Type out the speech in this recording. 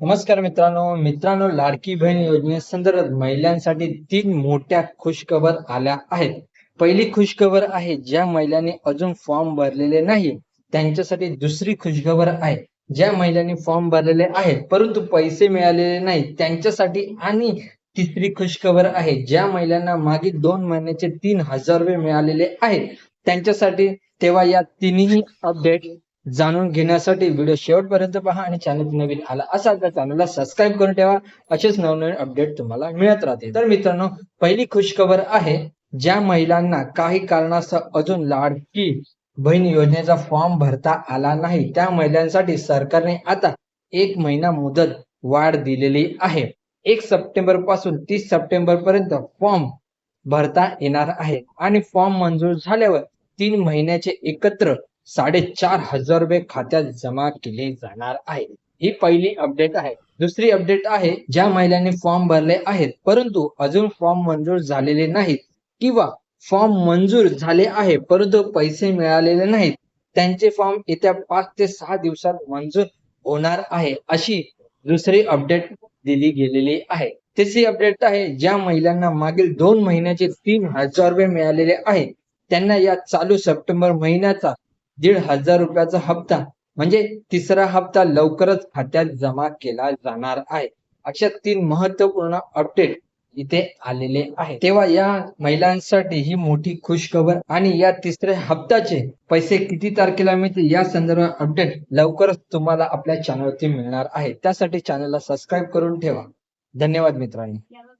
नमस्कार मित्रांनो मित्रांनो लाडकी बहीण योजनेसंदर्भात महिलांसाठी तीन मोठ्या खुशखबर आल्या आहेत. पहिली खुशखबर आहे ज्या महिलांनी अजून फॉर्म भरलेले नाही त्यांच्यासाठी दुसरी खुशखबर आहे. ज्या महिलांनी फॉर्म भरलेले आहेत परंतु पैसे मिळालेले नाही त्यांच्यासाठी आणि तिसरी खुशखबर आहे ज्या महिलांना मागील दोन महिन्याचे तीन हजार रुपये मिळालेले आहेत. त्यांच्यासाठी तेव्हा या तिन्ही अपडेट जाणून घेण्यासाठी व्हिडिओ शेवटपर्यंत पहा आणि चॅनल नवीन आला असाल तर चॅनलला सबस्क्राईब करून ठेवा. असेच नवनवीन अपडेट तुम्हाला मिळत राहतील. तर मित्रांनो पहिली खुशखबर आहे ज्या महिलांना काही कारणास्तव अजून लाडकी बहीण योजनेचा फॉर्म भरता आला नाही त्या महिलांसाठी सरकारने आता एक महिना मुदत वाढ दिलेली आहे. एक सप्टेंबरपासून तीस सप्टेंबर पर्यंत फॉर्म भरता येणार आहे आणि फॉर्म मंजूर झाल्यावर तीन महिन्याचे एकत्र साडेचार हजार रुपये खात्यात जमा केले जाणार आहे ही पहिली अपडेट आहे. दुसरी अपडेट आहे ज्या महिलांनी फॉर्म भरले आहेत परंतु अजून फॉर्म मंजूर झालेले नाहीत किंवा फॉर्म मंजूर झाले आहे परंतु पैसे मिळालेले नाहीत त्यांचे फॉर्म येत्या पाच ते सहा दिवसात मंजूर होणार आहे अशी दुसरी अपडेट दिली गेलेली आहे. तिसरी अपडेट आहे ज्या महिलांना मागील दोन महिन्याचे तीन हजार रुपये मिळालेले आहेत त्यांना या चालू सप्टेंबर महिन्याचा दीड हजार रुपयाचा हप्ता म्हणजे तिसरा हप्ता लवकरच खात्यात जमा केला जाणार आहे. अशा तीन महत्त्वपूर्ण अपडेट इथे आलेले आहे तेव्हा या महिलांसाठी ही मोठी खुशखबर आणि या तिसऱ्या हप्त्याचे पैसे किती तारखेला मिळतील या संदर्भात अपडेट लवकरच तुम्हाला आपल्या चॅनलवरती मिळणार आहे. त्यासाठी चॅनलला सबस्क्राईब करून ठेवा. धन्यवाद मित्रांनो.